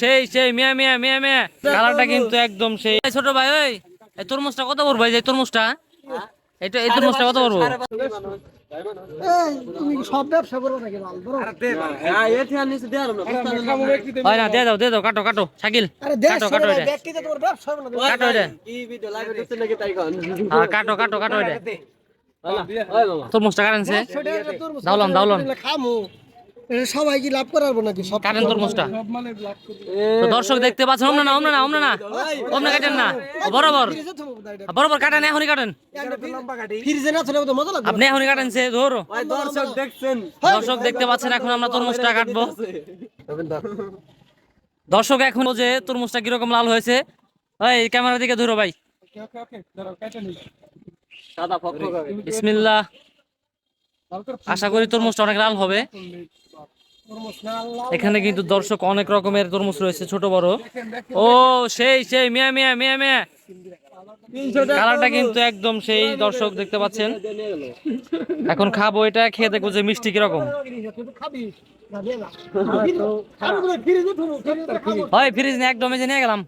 সেই সেই মিয়া মিয়া মিয়া মিয়া। কালারটা কিন্তু একদম সেই। ছোট ভাই ওই এই তরমুজটা কত পড়ব? এই যে তরমুজটা এটা এই তরমুজটা কত পড়ব? এই তুমি কি সব ব্যবসা করো নাকি বড়। হয় না দিয়ে দাও দিয়ে দাও কাটো কাটো। শাকিল কাটো কাটো ভাই, এটা। কাটো হ্যাঁ কাটো কাটো কাটো এটা। তরমুজটা কাটেনছে সেটা একটা তরমুজ দাওলাম, দাওলাম। খামু। সবাই কি লাভ করাবো নাকি সব কাটেন তরমুজটা দর্শক দেখতে পাচ্ছেন অমনে না অমনে না অমনে না অমনে কাটেন না বরাবর? বরাবর কাটেন এখনই কাটেন ফ্রিজে না থলে তো মজা লাগবে আপনি এখনই কাটেন সে ধরো দর্শক দেখতে পাচ্ছেন এখন আমরা তরমুজটা কাটবো দর্শক এখন যে তরমুজটা কীরকম লাল হয়েছে এই ক্যামেরা দিকে ধরো ভাই বিসমিল্লাহ আশা করি তরমুজটা অনেক লাল হবে এখানে কিন্তু দর্শক অনেক রকমের তরমুজ রয়েছে, ছোট, বড়। ও, সেই সেই, মিয়া মিয়া মিয়া মিয়া। কালারটা কিন্তু একদম সেই দর্শক দেখতে পাচ্ছেন। এখন খাব এটা, খেয়ে দেখব যে মিষ্টি কীরকম। হয় ফ্রিজ নিয়ে একদম যে নিয়ে গেলাম।